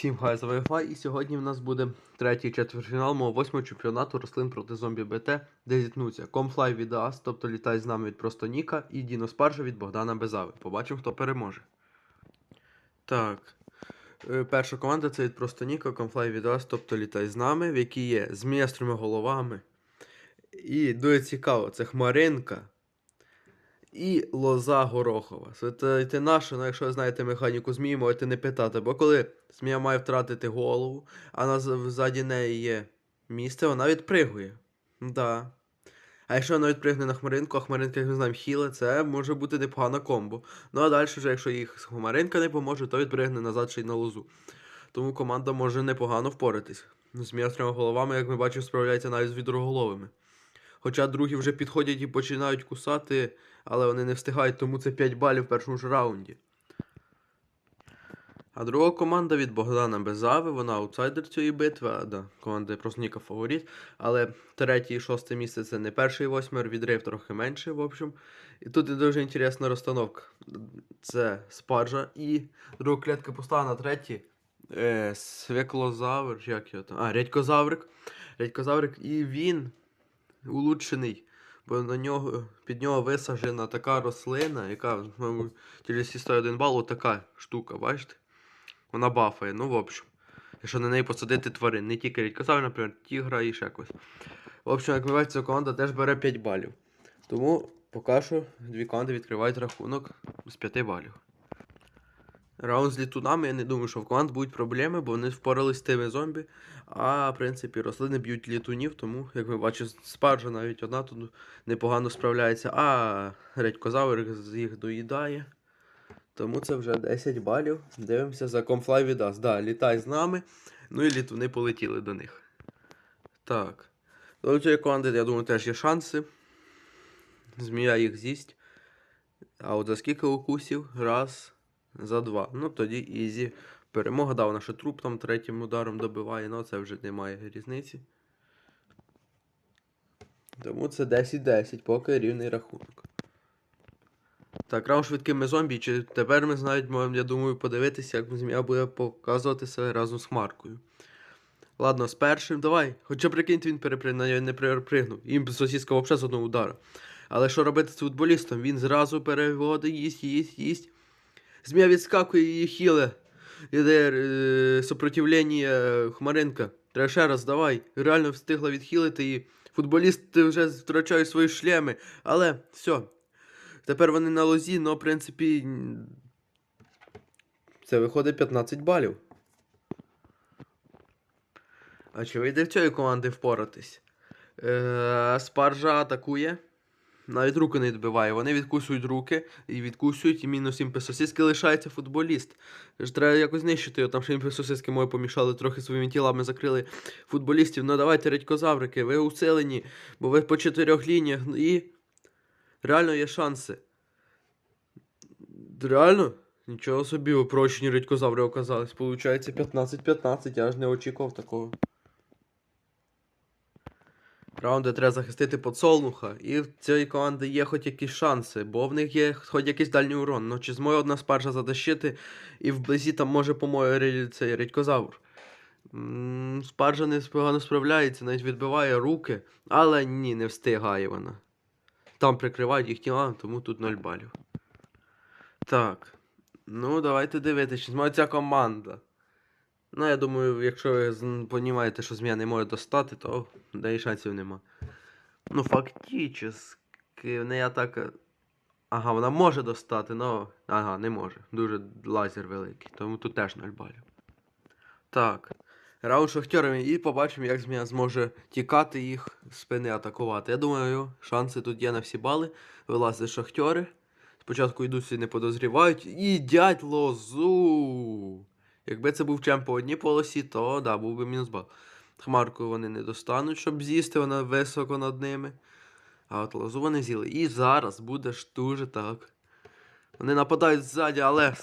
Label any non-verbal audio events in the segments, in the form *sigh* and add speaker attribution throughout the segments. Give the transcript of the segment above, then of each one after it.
Speaker 1: Всім хай за Wi-Fi і сьогодні в нас буде третій четвертьфінал мого восьмого чемпіонату рослин проти зомбі БТ, де зіткнуться Комфлай від АС, тобто літай з нами від просто Ніка, і Діно Спаржа від Богдана Безави. Побачимо, хто переможе. Так. Е, Перша команда це від просто Ніка, Комфлай від АС, тобто літай з нами, в якій є з трьома головами. І дуже цікаво, це Хмаринка. І лоза горохова. Спитайте нашу, ну якщо ви знаєте механіку змії, можете не питати. Бо коли змія має втратити голову, а на ззаді неї є місце, вона відпригує. Да. А якщо вона відпригне на хмаринку, а хмаринка, як ми знаємо, хіле, це може бути непогана комбо. Ну а далі, вже, якщо їх хмаринка не поможе, то відпригне назад ще й на лозу. Тому команда може непогано впоратись. Змія з трьома головами, як ми бачимо, справляється навіть з відроголовими. Хоча другі вже підходять і починають кусати, але вони не встигають, тому це 5 балів в першому ж раунді. А друга команда від Богдана Безави, вона аутсайдер цієї битви, а, да, команда просто Ніка фаворит. Але третє і шосте місце це не перший восьмер, відрив трохи менше, в общем. І тут і дуже інтересна розстановка. Це спаржа і друга клітка пуста на третій. Е, свеклозавр, як його там? А, рядькозаврик. Рядькозаврик, і він улучшений, бо на нього, під нього висаджена така рослина, яка через всі 101 бал, отака штука, бачите? Вона бафає, ну в общем. Якщо на неї посадити тварин, не тільки рідкозавр, наприклад, тігра і ще когось. В общем, як ви бачите, ця команда теж бере 5 балів. Тому поки що дві команди відкривають рахунок з 5 балів. Раунд з літунами, я не думаю, що в команд будуть проблеми, бо вони впорались з тими зомбі. А в принципі рослини б'ють літунів, тому, як ми бачимо, спаржа навіть одна тут непогано справляється. А редькозавр з їх доїдає. Тому це вже 10 балів. Дивимося за Комфлай відас. Да, літай з нами. Ну і літуни полетіли до них. Так. До цієї команди, я думаю, теж є шанси. Змія їх з'їсть. А от за скільки укусів? Раз, за два. Ну тоді ізі. Перемога, да, вона ще труп там третім ударом добиває, але це вже немає різниці. Тому це 10-10, поки рівний рахунок. Так, раунд швидкими зомбі. Чи тепер ми можемо, я думаю, подивитися, як змія буде показувати себе разом з Хмаркою. Ладно, з першим давай. Хоча прикиньте, він перепригнув, не перепригнув. Їм сусідська взагалі з одного удара. Але що робити з футболістом? Він зразу переводить, їсть, їсть, їсть. Змія відскакує і хіле. Іде е, сопротивлення Хмаринка. Треба ще раз, давай. Реально встигла відхилити і футболісти вже втрачають свої шлеми. Але все. Тепер вони на лозі, але в принципі. Це виходить 15 балів. А чи вийде в цієї команди впоратись? Е, спаржа атакує. Навіть руки не відбиває. Вони відкусують руки і відкусують, і мінус їм песосиски лишається футболіст. Треба якось знищити його, там ще їм песосиски мої помішали, трохи своїми тілами закрили футболістів. Ну давайте, редькозаврики, ви усилені, бо ви по чотирьох лініях і. Реально є шанси. Реально? Нічого собі, опрочені редькозаври оказались. Получається 15-15, я ж не очікував такого. Раунди треба захистити подсолнуха, і в цієї команди є хоч якісь шанси, бо в них є хоч якийсь дальній урон. Ну чи зможе одна спаржа затащити, і вблизі там може поможе цей редькозавр. Спаржа не погано справляється, навіть відбиває руки, але ні, не встигає вона. Там прикривають їх тіла, тому тут 0 балів. Так. Ну, давайте дивитися, чи зможе ця команда. Ну, я думаю, якщо ви розумієте, що змія не може достати, то да і шансів нема. Ну, фактично, в неї атака. Ага, вона може достати, але. Ага, не може. Дуже лазер великий, тому тут теж 0 балів. Так. Раунд шахтерами і побачимо, як змія зможе тікати їх спини атакувати. Я думаю, шанси тут є на всі бали. Вилазять шахтери. Спочатку йдуть всі не подозрівають. І лозу. Якби це був чемп по одній полосі, то да, був би мінус бал. Хмарку вони не достануть, щоб з'їсти, вона високо над ними. А от лозу вони з'їли. І зараз буде ж дуже так. Вони нападають ззаді, але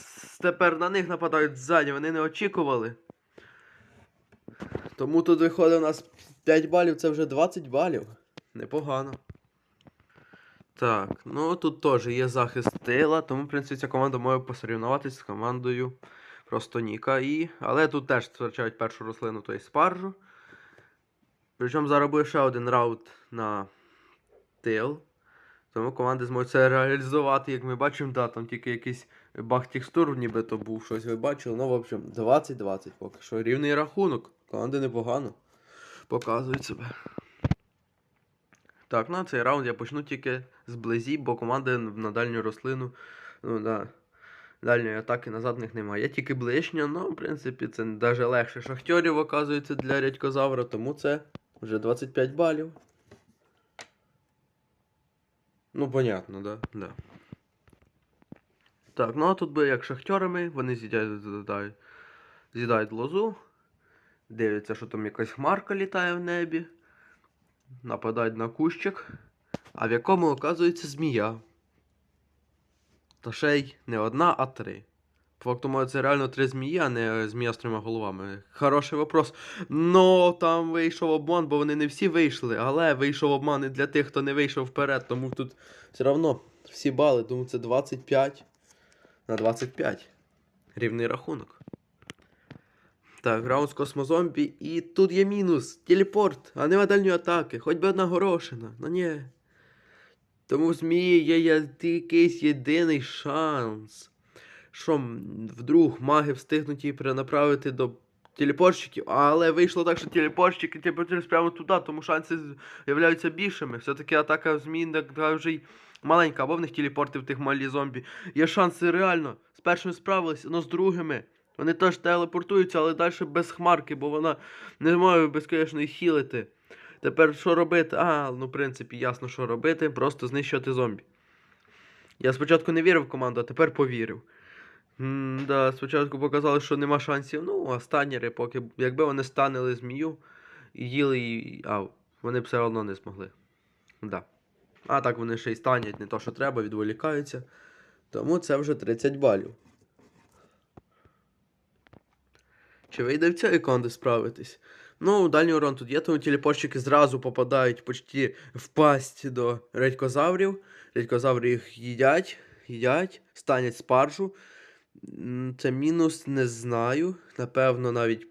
Speaker 1: тепер на них нападають ззаді, вони не очікували. Тому тут виходить у нас 5 балів, це вже 20 балів. Непогано. Так, ну тут теж є захист тила, тому, в принципі, ця команда може посорівнуватися з командою просто Ніка. І... Але тут теж втрачають першу рослину, тобто спаржу. Причому буде ще один раунд на тил. Тому команди зможуть це реалізувати, як ми бачимо, да, там тільки якийсь баг текстур, нібито був щось ви бачили. Ну, в общем, 20-20 поки що. Рівний рахунок. Команди непогано показують себе. Так, ну цей раунд я почну тільки зблизі, бо команди на дальню рослину. Ну, да. Дальньої атаки назад них немає. Є тільки ближня, ну, в принципі, це навіть легше шахтьорів, оказується, для рядькозавра, тому це вже 25 балів. Ну, понятно, да? Да. Так, ну а тут би як шахтьорами, вони з'їдають, з'їдають, з'їдають лозу, дивляться, що там якась хмарка літає в небі, нападають на кущик, а в якому оказується змія. Та ще й не одна, а три. По факту, може, це реально три змії, а не змія з трьома головами. Хороший вопрос. Ну, там вийшов обман, бо вони не всі вийшли, але вийшов обман і для тих, хто не вийшов вперед, тому тут все одно всі бали, тому це 25 на 25. Рівний рахунок. Так, раунд з космозомбі. І тут є мінус. Телепорт, а нема дальньої атаки. Хоч би одна горошина. Ну ні. Тому змії є, якийсь єдиний шанс. Що вдруг маги встигнуть її перенаправити до телепортщиків, але вийшло так, що телепортщики телепортують прямо туди, тому шанси з'являються більшими. Все-таки атака така вже й маленька, або в них телепорти в тих малі зомбі. Є шанси реально. З першими справились, але з другими. Вони теж телепортуються, але далі без хмарки, бо вона не може безконечно їх хілити. Тепер що робити? А, ну в принципі, ясно, що робити, просто знищувати зомбі. Я спочатку не вірив в команду, а тепер повірив. м да, спочатку показали, що нема шансів. Ну, а станери, поки якби вони станили змію і їли її. А, вони б все одно не змогли. Да. А так вони ще й станять, не то, що треба, відволікаються. Тому це вже 30 балів. Чи вийде в цієї команди справитись? Ну, дальній урон тут є, тому телепортщики зразу попадають почти в пасть до редькозаврів. Редькозаври їх їдять, їдять, станять спаржу. Це мінус, не знаю. Напевно, навіть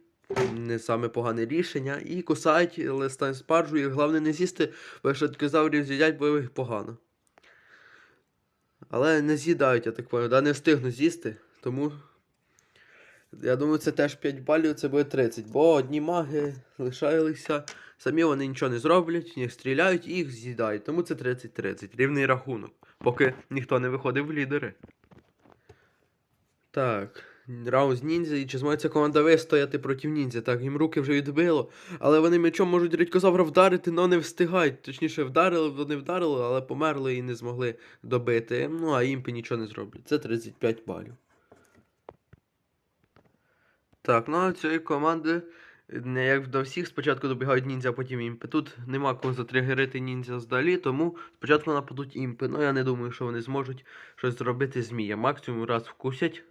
Speaker 1: не саме погане рішення. І кусають, але стануть спаржу, і головне не з'їсти, бо якщо редькозаврів з'їдять, бо їх погано. Але не з'їдають, я так понял, да? не встигну з'їсти, тому. Я думаю, це теж 5 балів, це буде 30. Бо одні маги лишалися, самі вони нічого не зроблять, їх стріляють і їх з'їдають. Тому це 30-30. Рівний рахунок. Поки ніхто не виходив в лідери. Так. Раунд з ніндзя, і чи зможе команда вистояти проти ніндзя? Так, їм руки вже відбило. Але вони мечом можуть рідкозавра вдарити, але не встигають. Точніше, вдарили, вони вдарили, але померли і не змогли добити. Ну, а імпи нічого не зроблять. Це 35 балів. Так, ну а цієї команди не як до всіх спочатку добігають ніндзя, потім імпи. Тут нема кого затригерити ніндзя здалі, тому спочатку нападуть імпи. Ну я не думаю, що вони зможуть щось зробити змія. Максимум раз вкусять.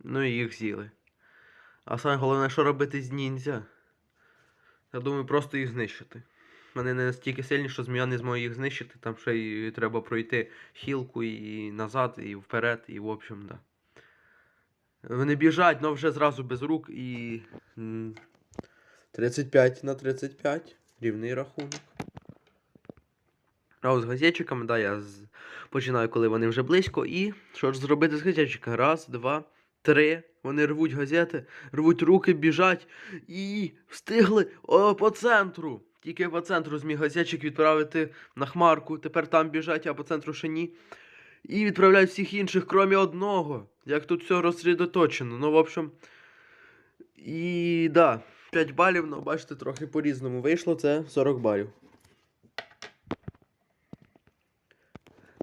Speaker 1: Ну і їх з'їли. А саме головне, що робити з ніндзя. Я думаю, просто їх знищити. Вони не настільки сильні, що змія не зможе їх знищити. Там ще й треба пройти хілку і назад, і вперед, і в общем, да. Вони біжать, але вже зразу без рук і. 35 на 35. Рівний рахунок. А з газетчиками, да, я з... починаю, коли вони вже близько. І що ж зробити з газетчиками? Раз, два, три. Вони рвуть газети, рвуть руки, біжать і встигли о, по центру. Тільки по центру зміг газетчик відправити на хмарку. Тепер там біжать, а по центру ще ні. І відправляють всіх інших, крім одного. Як тут все розсредоточено. Ну, в общем. І да, 5 балів, ну бачите, трохи по-різному вийшло, це 40 балів.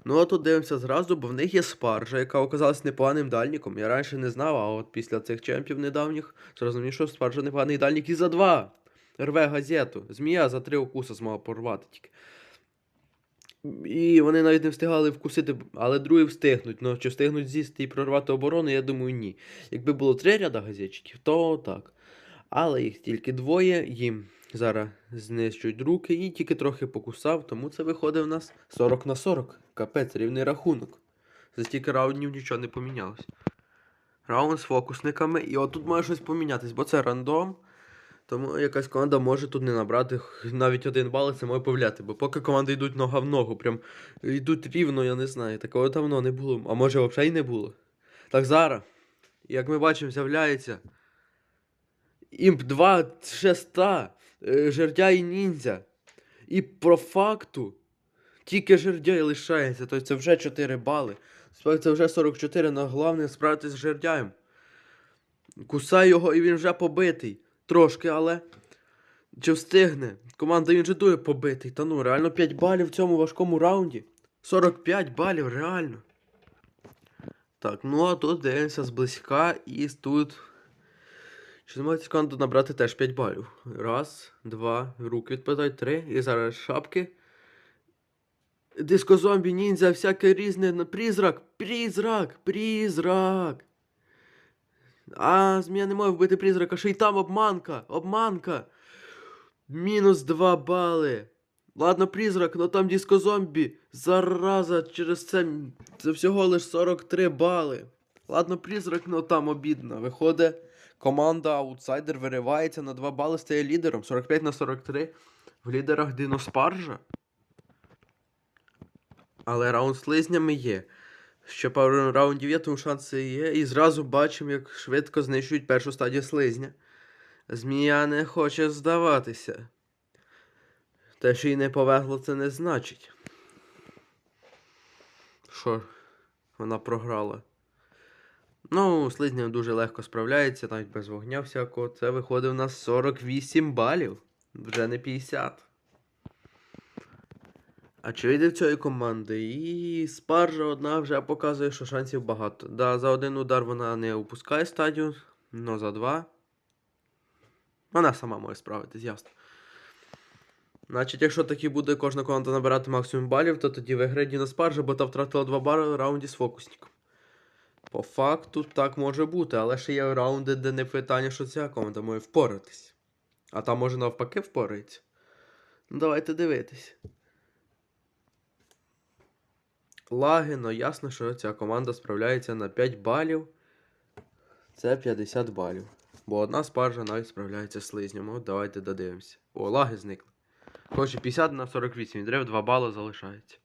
Speaker 1: Ну, а тут дивимося зразу, бо в них є спаржа, яка оказалась непоганим дальніком. Я раніше не знав, а от після цих чемпів недавніх зрозумів, що спаржа непоганий дальнік і за два. Рве газету. Змія за три укуси змогла порвати тільки. І вони навіть не встигали вкусити, але другі встигнуть. Ну, чи встигнуть з'їсти і прорвати оборону, я думаю, ні. Якби було три ряда газетчиків, то так. Але їх тільки двоє, їм зараз знищують руки і тільки трохи покусав, тому це виходить у нас 40 на 40. Капець, рівний рахунок. За стільки раундів нічого не помінялось. Раунд з фокусниками. І отут може щось помінятись, бо це рандом. Тому якась команда може тут не набрати навіть один бал, і це може повлияти. Бо поки команди йдуть нога в ногу, прям йдуть рівно, я не знаю. Такого давно не було. А може взагалі не було. Так зараз, як ми бачимо, з'являється. Імп 2 шеста, е, жердя і ніндзя. І по факту тільки жердяй лишається, тобто це вже 4 бали. Це вже 44, але головне справитися з жердяєм. Кусай його і він вже побитий. Трошки, але. Чи встигне? Команда він же дує побитий. Та ну, реально 5 балів в цьому важкому раунді. 45 балів, реально. Так, ну а тут дивимося зблизька і тут. Чи зможете команду набрати теж 5 балів? Раз, два, руки відпадають, три. І зараз шапки. Дискозомбі, ніндзя, всяке різне. Призрак, призрак, призрак. А, змія не може вбити призрака, ще й там обманка, обманка. Мінус 2 бали. Ладно, призрак, но там дискозомбі. Зараза, через це, це всього лиш 43 бали. Ладно, призрак, но там обідно. Виходить, команда аутсайдер виривається на 2 бали, стає лідером. 45 на 43. В лідерах Дино Спаржа. Але раунд з слизнями є. Ще пару раундів є, тому шанси є. І зразу бачимо, як швидко знищують першу стадію слизня. Змія не хоче здаватися. Те, що їй не повезло, це не значить. Що вона програла. Ну, слизня дуже легко справляється, навіть без вогня всякого. Це виходить у нас 48 балів. Вже не 50. А чи вийде в цієї команди? І спаржа одна вже показує, що шансів багато. Да, за один удар вона не опускає стадію, але за два. Вона сама може справитись, ясно. Значить, якщо таки буде кожна команда набирати максимум балів, то тоді виграє Діна Спаржа, бо та втратила два бали в раунді з фокусником. По факту так може бути, але ще є раунди, де не питання, що ця команда може впоратись. А там може навпаки впорається. Ну, давайте дивитись. Лаги, ну ясно, що ця команда справляється на 5 балів. Це 50 балів. Бо одна спаржа навіть справляється з слизням. От давайте додивимося. О, лаги зникли. Коротше, 50 на 48. Відрив 2 бали залишається.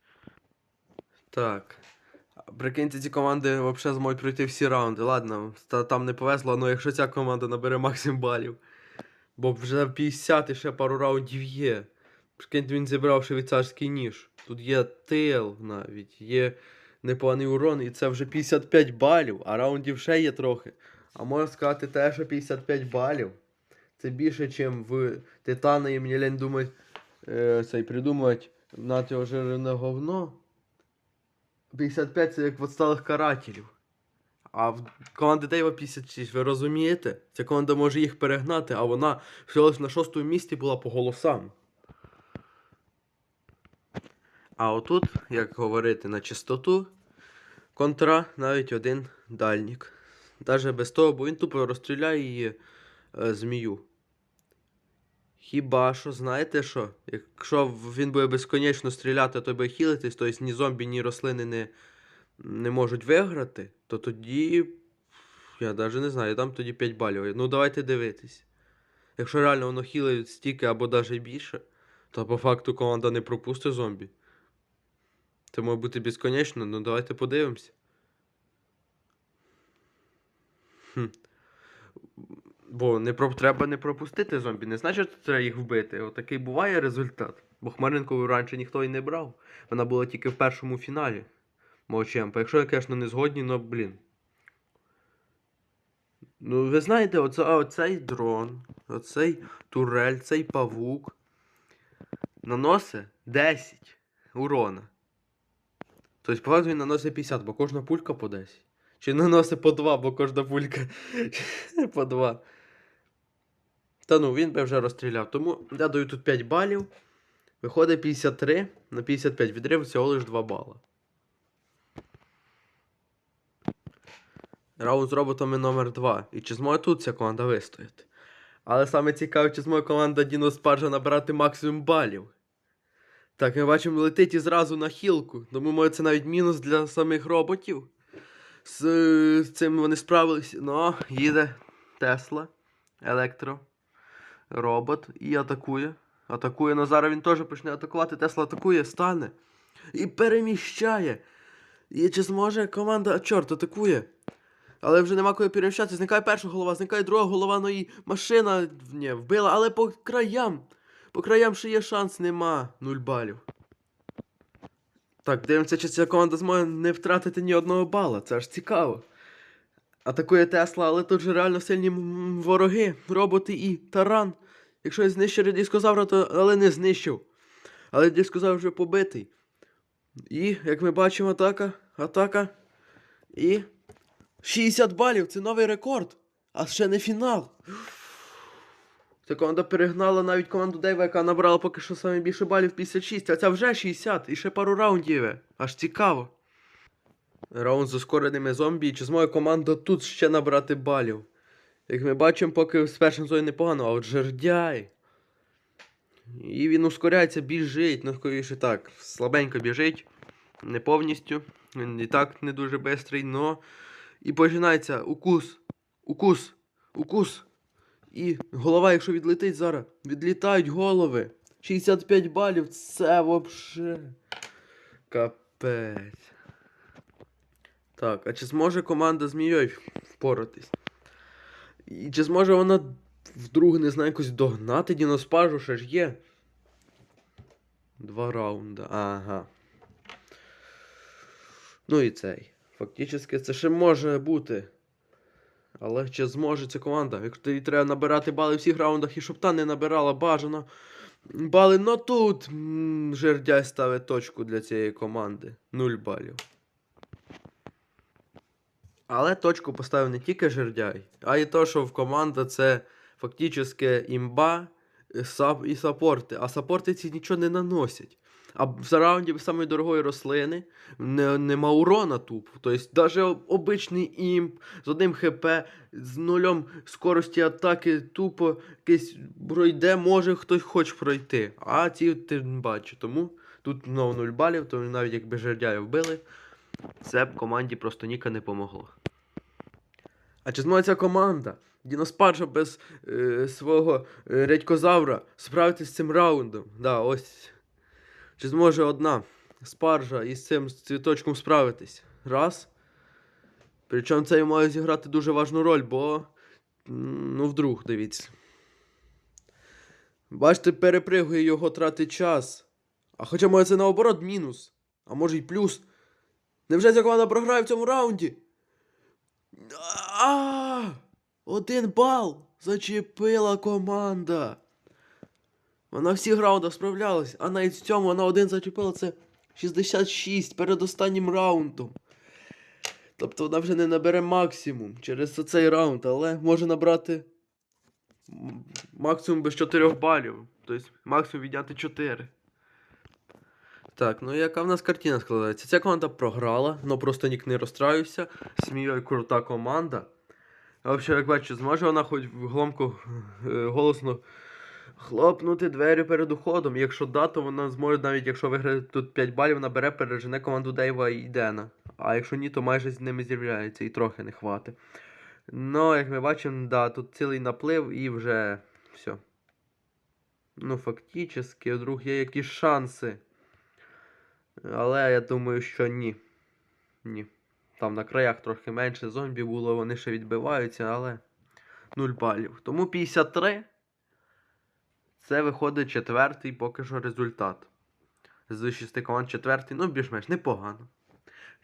Speaker 1: Так. Прикиньте, ці команди взагалі зможуть пройти всі раунди. Ладно, та- там не повезло, але якщо ця команда набере максимум балів. Бо вже 50 і ще пару раундів є. Прикиньте, він зібрав швейцарський ніж. Тут є тил навіть, є непоганий урон, і це вже 55 балів, а раундів ще є трохи. А можна сказати те, що 55 балів. Це більше, ніж в Титана і мені лень думать, е, цей придумати на цього жирене говно. 55 це як в отсталих карателів. А в команди Дейва 56, ви розумієте? Ця команда може їх перегнати, а вона всього лиш на шостому місці була по голосам. А отут, як говорити на чистоту, контра навіть один дальнік. Даже без того, бо він тупо розстріляє її е, змію. Хіба що, знаєте що? Якщо він буде безконечно стріляти, то буде хілитись, тобто ні зомбі, ні рослини не, не можуть виграти, то тоді. Я навіть не знаю, я дам тоді 5 балів. Ну давайте дивитись. Якщо реально воно хілить стільки або навіть більше, то по факту команда не пропустить зомбі. Це може бути безконечно, ну давайте подивимося. Хм. Бо не про... треба не пропустити зомбі, не значить, що треба їх вбити. Отакий буває результат. Бо Хмаринкову раніше ніхто і не брав. Вона була тільки в першому фіналі. Мого. Якщо я, звісно, не згодні, ну блін. Ну, ви знаєте, оце, оцей дрон, оцей турель, цей павук наносить 10 урона. Тобто, по факту він наносить 50, бо кожна пулька по 10. Чи наносить по 2, бо кожна пулька *laughs* по 2. Та ну, він би вже розстріляв. Тому я даю тут 5 балів. Виходить 53 на 55. Відрив всього лиш 2 бала. Раунд з роботами номер 2. І чи зможе тут ця команда вистояти? Але саме цікаве, чи зможе команда Діно Спаржа набрати максимум балів. Так, ми бачимо, летить і зразу на хілку. Тому може це навіть мінус для самих роботів. з, е, цим вони справились. Ну, їде Тесла, електро, робот і атакує. Атакує, ну зараз він теж почне атакувати. Тесла атакує, стане. І переміщає. І чи зможе команда. А, чорт, атакує. Але вже нема кого переміщати. Зникає перша голова, зникає друга голова, ну і машина ні, вбила, але по краям. По краям ще є шанс, нема. Нуль балів. Так, дивимося, чи ця команда зможе не втратити ні одного бала. Це ж цікаво. Атакує Тесла, але тут же реально сильні вороги, роботи і таран. Якщо я знищив дискозавра, то але не знищив. Але дискозавр вже побитий. І, як ми бачимо, атака, атака. І. 60 балів, це новий рекорд. А ще не фінал. Ця команда перегнала навіть команду Дейва, яка набрала поки що саме більше балів 56, а ця вже 60 і ще пару раундів. Аж цікаво. Раунд з ускореними зомбі. Чи зможе команда тут ще набрати балів? Як ми бачимо, поки з першим зоні непогано, а от жердяй. І він ускоряється, біжить, ну скоріше так, слабенько біжить, не повністю. Він і так не дуже бистрий, но. І починається укус, укус, укус. І голова, якщо відлетить зараз, відлітають голови. 65 балів, це вообще. Капець. Так, а чи зможе команда Змійой впоратись? І чи зможе вона вдруге, не знаю, якось догнати Діноспажу, ще ж є. Два раунди, ага. Ну і цей. Фактично, це ще може бути. Але чи зможе ця команда? Якщо їй треба набирати бали в всіх раундах і щоб та не набирала бажано. Бали, ну тут жердяй ставить точку для цієї команди. Нуль балів. Але точку поставив не тільки жердяй, а й то, що в команда це фактично імба сап, і саппорти. А саппорти ці нічого не наносять. А в раунді самої дорогої рослини не, нема урона тупо. Тобто навіть обичний імп з одним хп, з нульом скорості атаки, тупо якийсь пройде, може хтось хоче пройти. А ці ти не бачиш. Тому тут знову 0 балів, тому навіть якби жердяя вбили, це б команді просто ніка не помогло. А чи зможе ця команда? Діноспарша без е, свого е, редькозавра справитися з цим раундом. Да, ось. Чи зможе одна спаржа із цим цвіточком справитись? Раз. Причому це має зіграти дуже важну роль, бо. Ну, вдруг, дивіться. Бачите, перепригує його тратить час. А хоча може це наоборот мінус. А може й плюс. Невже ця команда програє в цьому раунді? А! Один бал! Зачепила команда. Вона всіх раундах справлялась, а навіть в цьому вона один зачепила це 66 перед останнім раундом. Тобто вона вже не набере максимум через цей раунд, але може набрати максимум без 4 балів. Тобто максимум відняти 4. Так, ну яка в нас картина складається? Ця команда програла, але просто нік не розстраювався. Смією крута команда. А взагалі, як бачите, зможе вона хоч громко е, голосно хлопнути двері перед уходом. Якщо да, то вона зможе, навіть якщо виграє тут 5 балів, набере, пережене команду Дейва і Дена. А якщо ні, то майже з ними з'являється і трохи не хватить. Ну, як ми бачимо, да, тут цілий наплив і вже все. Ну, фактично, вдруг є якісь шанси. Але я думаю, що ні. Ні. Там на краях трохи менше зомбі було, вони ще відбиваються, але 0 балів. Тому 53. Це виходить четвертий поки що результат. З 6 команд четвертий, ну більш-менш непогано.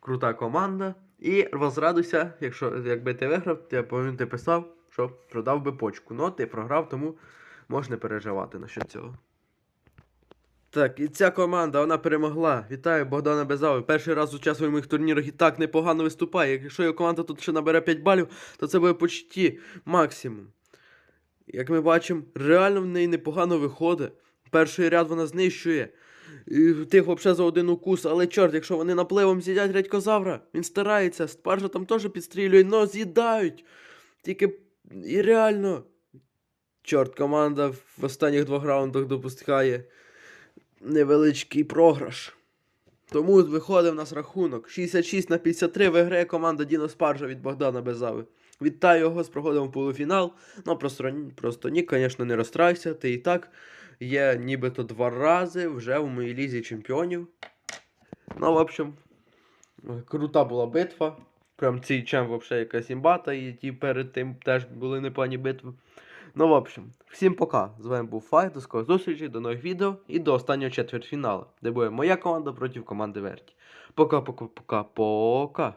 Speaker 1: Крута команда. І розрадуйся, якщо якби ти виграв, я пам'ятаю, ти писав, що продав би почку. Ну, ти програв, тому можеш не переживати насчет цього. Так, і ця команда вона перемогла. Вітаю Богдана Безави. Перший раз участвує в моїх турнірах і так непогано виступає. Якщо його команда тут ще набере 5 балів, то це буде почти максимум. Як ми бачимо, реально в неї непогано виходить. Перший ряд вона знищує. І Тих взагалі за один укус, але чорт, якщо вони напливом з'їдять редькозавра, він старається, спаржа там теж підстрілює, но з'їдають. Тільки і реально. Чорт, команда в останніх двох раундах допускає невеличкий програш. Тому виходить в нас рахунок. 66 на 53 виграє команда Діно Спаржа від Богдана Безави. Вітаю його з проходом в полуфінал. Ну, просто, просто ні, звісно, не розстрайся. Ти і так є нібито два рази вже в моїй лізі чемпіонів. Ну, в общем, крута була битва. Прям цей чем взагалі якась імбата, і ті перед тим теж були непогані битви. Ну, в общем, всім пока. З вами був Файт, до скорих зустрічей, до нових відео і до останнього четвертьфіналу, де буде моя команда проти команди Верті. Пока-пока-пока-пока.